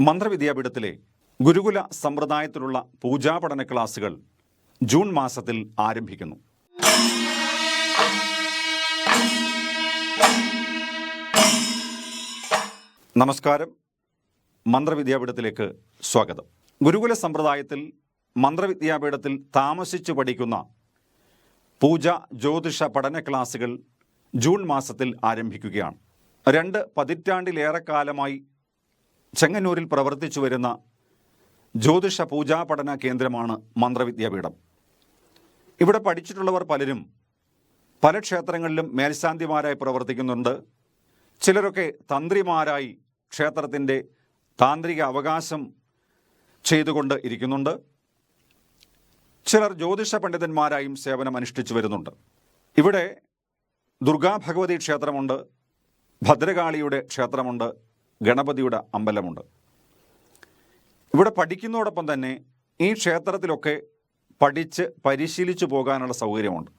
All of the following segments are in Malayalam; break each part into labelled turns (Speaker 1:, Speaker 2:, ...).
Speaker 1: മന്ത്രവിദ്യാപീഠത്തിലെ ഗുരുകുല സമ്പ്രദായത്തിലുള്ള പൂജാപഠന ക്ലാസുകൾ ജൂൺ മാസത്തിൽ ആരംഭിക്കുന്നു. നമസ്കാരം. മന്ത്രവിദ്യാപീഠത്തിലേക്ക് സ്വാഗതം. ഗുരുകുല സമ്പ്രദായത്തിൽ മന്ത്രവിദ്യാപീഠത്തിൽ താമസിച്ചു പഠിക്കുന്ന പൂജ ജ്യോതിഷ പഠന ക്ലാസുകൾ ജൂൺ മാസത്തിൽ ആരംഭിക്കുകയാണ്. രണ്ട് പതിറ്റാണ്ടിലേറെ കാലമായി ചെങ്ങന്നൂരിൽ പ്രവർത്തിച്ചു വരുന്ന ജ്യോതിഷ പൂജാ പഠന കേന്ദ്രമാണ് മന്ത്രവിദ്യാപീഠം. ഇവിടെ പഠിച്ചിട്ടുള്ളവർ പലരും പല ക്ഷേത്രങ്ങളിലും മേൽശാന്തിമാരായി പ്രവർത്തിക്കുന്നുണ്ട്. ചിലരൊക്കെ തന്ത്രിമാരായി ക്ഷേത്രത്തിന്റെ താന്ത്രിക അവകാശം ചെയ്തുകൊണ്ട് ഇരിക്കുന്നുണ്ട്. ചിലർ ജ്യോതിഷ പണ്ഡിതന്മാരായും സേവനം അനുഷ്ഠിച്ചു വരുന്നുണ്ട്. ഇവിടെ ദുർഗാ ഭഗവതി ക്ഷേത്രമുണ്ട് ഭദ്രകാളിയുടെ ക്ഷേത്രമുണ്ട് ഗണപതിയുടെ അമ്പലമുണ്ട്. ഇവിടെ പഠിക്കുന്നതോടൊപ്പം തന്നെ ഈ ക്ഷേത്രത്തിലൊക്കെ പഠിച്ച് പരിശീലിച്ചു പോകാനുള്ള സൗകര്യമുണ്ട്.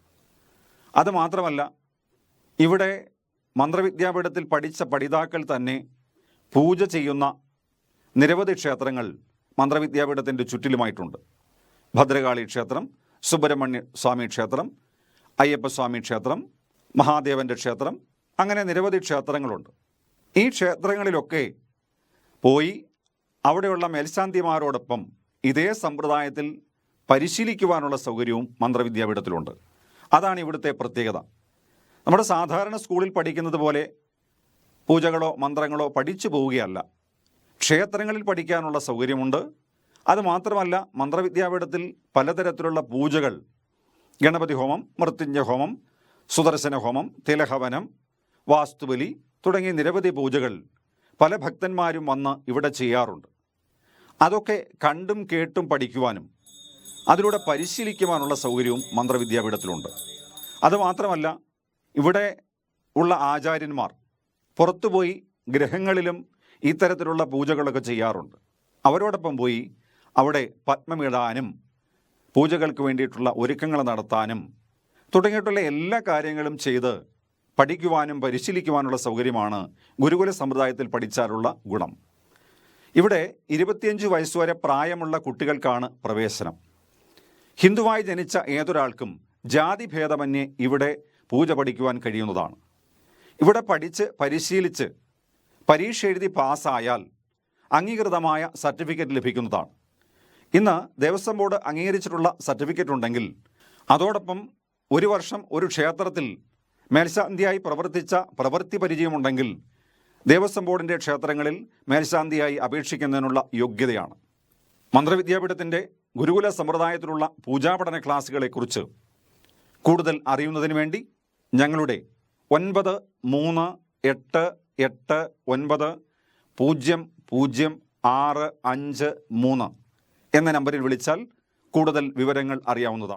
Speaker 1: അതുമാത്രമല്ല ഇവിടെ മന്ത്രവിദ്യാപീഠത്തിൽ പഠിച്ച പഠിതാക്കൾ തന്നെ പൂജ ചെയ്യുന്ന നിരവധി ക്ഷേത്രങ്ങൾ മന്ത്രവിദ്യാപീഠത്തിന്റെ ചുറ്റിലുമായിട്ടുണ്ട്. ഭദ്രകാളി ക്ഷേത്രം സുബ്രഹ്മണ്യ സ്വാമി ക്ഷേത്രം അയ്യപ്പസ്വാമി ക്ഷേത്രം മഹാദേവന്റെ ക്ഷേത്രം അങ്ങനെ നിരവധി ക്ഷേത്രങ്ങളുണ്ട്. ഈ ക്ഷേത്രങ്ങളിലൊക്കെ പോയി അവിടെയുള്ള മേൽശാന്തിമാരോടൊപ്പം ഇതേ സമ്പ്രദായത്തിൽ പരിശീലിക്കുവാനുള്ള സൗകര്യവും മന്ത്രവിദ്യാപീഠത്തിലുണ്ട്. അതാണ് ഇവിടുത്തെ പ്രത്യേകത. നമ്മുടെ സാധാരണ സ്കൂളിൽ പഠിക്കുന്നത് പോലെ പൂജകളോ മന്ത്രങ്ങളോ പഠിച്ചു പോവുകയല്ല. ക്ഷേത്രങ്ങളിൽ പഠിക്കാനുള്ള സൗകര്യമുണ്ട്. അതുമാത്രമല്ല മന്ത്രവിദ്യാപീഠത്തിൽ പലതരത്തിലുള്ള പൂജകൾ. ഗണപതി ഹോമം മൃത്യുഞ്ജ ഹോമം സുദർശന ഹോമം തിലഹവനം വാസ്തുബലി തുടങ്ങിയ നിരവധി പൂജകൾ പല ഭക്തന്മാരും വന്ന് ഇവിടെ ചെയ്യാറുണ്ട്. അതൊക്കെ കണ്ടും കേട്ടും പഠിക്കുവാനും അതിലൂടെ പരിശീലിക്കുവാനുള്ള സൗകര്യവും മന്ത്രവിദ്യാപീഠത്തിലുണ്ട്. അതുമാത്രമല്ല ഇവിടെ ഉള്ള ആചാര്യന്മാർ പുറത്തുപോയി ഗ്രഹങ്ങളിലും ഇത്തരത്തിലുള്ള പൂജകളൊക്കെ ചെയ്യാറുണ്ട്. അവരോടൊപ്പം പോയി അവിടെ പത്മമിടാനും പൂജകൾക്ക് വേണ്ടിയിട്ടുള്ള ഒരുക്കങ്ങൾ നടത്താനും തുടങ്ങിയിട്ടുള്ള എല്ലാ കാര്യങ്ങളും ചെയ്ത് പഠിക്കുവാനും പരിശീലിക്കുവാനുള്ള സൗകര്യമാണ് ഗുരുകുല സമ്പ്രദായത്തിൽ പഠിച്ചാലുള്ള ഗുണം. ഇവിടെ ഇരുപത്തിയഞ്ച് വയസ്സുവരെ പ്രായമുള്ള കുട്ടികൾക്കാണ് പ്രവേശനം. ഹിന്ദുവായി ജനിച്ച ഏതൊരാൾക്കും ജാതി ഭേദമന്യേ ഇവിടെ പൂജ പഠിക്കുവാൻ കഴിയുന്നതാണ്. ഇവിടെ പഠിച്ച് പരിശീലിച്ച് പരീക്ഷ എഴുതി പാസ്സായാൽ അംഗീകൃതമായ സർട്ടിഫിക്കറ്റ് ലഭിക്കുന്നതാണ്. ഇന്ന് ദേവസ്വം ബോർഡ് അംഗീകരിച്ചിട്ടുള്ള സർട്ടിഫിക്കറ്റ് ഉണ്ടെങ്കിൽ അതോടൊപ്പം ഒരു വർഷം ഒരു ക്ഷേത്രത്തിൽ മേൽശാന്തിയായി പ്രവർത്തിച്ച പ്രവൃത്തി പരിചയമുണ്ടെങ്കിൽ ദേവസ്വം ബോർഡിന്റെ ക്ഷേത്രങ്ങളിൽ മേൽശാന്തിയായി അപേക്ഷിക്കുന്നതിനുള്ള യോഗ്യതയാണ്. മന്ത്രവിദ്യാപീഠത്തിന്റെ ഗുരുകുല സമ്പ്രദായത്തിലുള്ള പൂജാപഠന ക്ലാസ്സുകളെക്കുറിച്ച് കൂടുതൽ അറിയുന്നതിന് വേണ്ടി ഞങ്ങളുടെ ഒൻപത് മൂന്ന് എട്ട് എട്ട് ഒൻപത് പൂജ്യം പൂജ്യം ആറ് അഞ്ച് മൂന്ന് എന്ന നമ്പറിൽ വിളിച്ചാൽ കൂടുതൽ വിവരങ്ങൾ അറിയാവുന്നതാണ്.